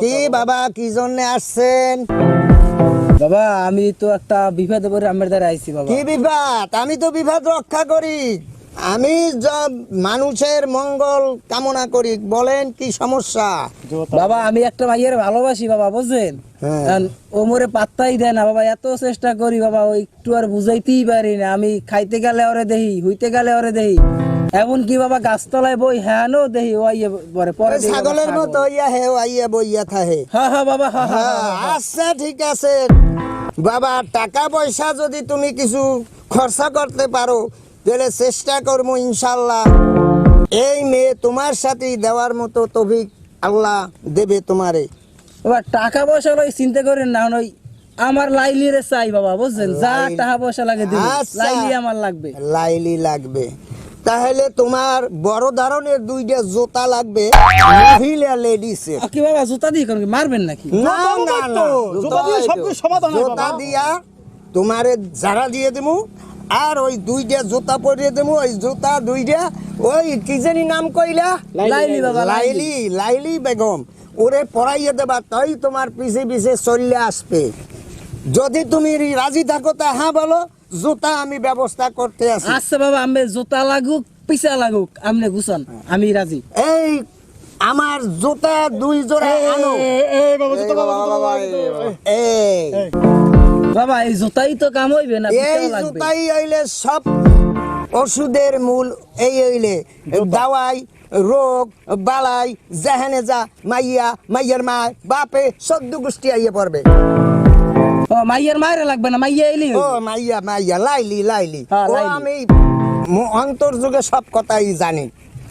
কি বাবা কি জন্য আসছেন? বাবা আমি তো একটা বিপদে আমার দ্বারা আইছি বাবা। কি বিভাদ আমি তো বিভাদ রক্ষা করি। আমি যা- মানুষের মঙ্গল কামনা করি। বলেন কি সমস্যা? বাবা আমি একটা মাইয়ের ভালোবাসি বাবা বুঝছেন? হ্যাঁ। ও মোরে পাত্তাই দেয় না বাবা এত চেষ্টা করি বাবা ওই একটু আর বুঝাইতেই পারি না। আমি খাইতে গেলে ওরে দেহি হইতে গেলে ওরে দেহি। এমন কি বাবা গাছতলায় বই হ্যাঁ দেহি ও পরে পরে ওই ছাগলের মতো ইয়া হে আইয়া বইয়া থাহে। হ্যাঁ হ্যাঁ বাবা হ্যাঁ আচ্ছা ঠিক আছে। বাবা টাকা পয়সা যদি তুমি কিছু খরচা করতে পারো তাহলে চেষ্টা করব ইনশাল্লাহ এই মেয়ে তোমার সাথেই দেওয়ার মতো তভিক আল্লাহ দেবে তোমারে। বাবা টাকা পয়সা লই চিন্তা করেন না ওই আমার লাইলি রে চাই বাবা বুঝছেন? যা টাকা পয়সা লাগে আচ্ছা। লাইলি আমার লাগবে। লাইলি লাগবে। তাহলে তোমার বড় ধরনের দুইটা জুতা লাগবে মহিলা লেডিসের। আ, কি বাবা জুতা দিয়ে কোন মারবেন নাকি? না না না জুতা দিয়ে সবকিছু সমাধান হয় জুতা দিয়া তোমারে যারা দিয়ে দেবো আর ওই দুইটা জুতা পরিয়ে দেবো ওই জুতা দুইটা ওই কি জানি নাম কইলা? লাইলি বাবা লাইলি। লাইলি লাইলি বেগম ওরে পড়াইয়ে দেবা তাই তোমার পিছে পিছে চললে আসবে। যদি তুমি রাজি থাকো তা হ্যাঁ বলো জুতা আমি ব্যবস্থা করতে আছি। আচ্ছা বাবা আমি জুতা লাগুক পিসা লাগুক আপনি গুছান আমি রাজি। এই আমার জুতা দুই জোড়া আনো। এই বাবা জুতা বাবা বাবা, এই বাবা। এই। জুতাই তো কাম হইবে না এই জুতাই হইলে সব ওষুধের মূল এই হইলে। দাওয়াই রোগ বালাই জাহানে যা মাইয়া মাইয়ার মা বাপে সদ্য গোষ্ঠী আইয়ে পড়বে। ও মাইয়ের মায়ের লাগবে না মাইয়া এলি ও মাইয়া মাইয়া লাইলি লাইলি। হ্যাঁ, ও। আমি ম- অন্তর্যুগে সব কথাই জানি।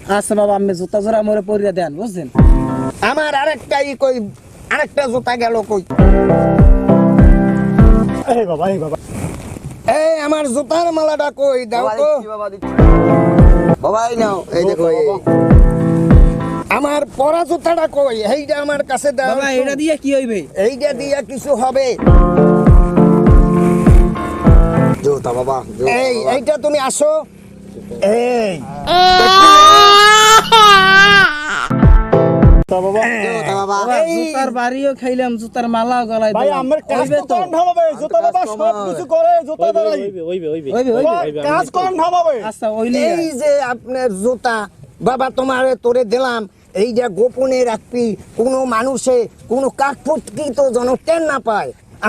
আচ্ছা বাবা আমি জুতা জোড়া মোরে পরিয়া দেন বুঝছেন? আমার আরেকটা ই কই আরেকটা জুতা গেল কই? এই বাবা এই বাবা। এই আমার জুতার মালাটা কই? দাও তো। বাবাই নাও এই দেখো এই। আমার পরা জুতাটা কই? এইটা আমার কাছে দাও। বাবা। এটা দিয়ে কি হইবে? এইটা দিয়া কিছু হবে। জুতা বাবা এই এইটা তুমি আসো। এই। জুতার বাড়িও খাইলাম জুতার মালাও গলায় ভাই আমার কাজ তো করেন ঢামাবে জুতা বাবা সব কিছু করে জুতা দাঁড়াই হইবে হইবে কাজ করেন ঢামাবে আচ্ছা এই যে আপনার জুতা বাবা তোমার তোরে দিলাম। এইটা গোপনে রাখবি কোনো মানুষে কোনো কাঠপুটকি তো যেন টেন না পায়।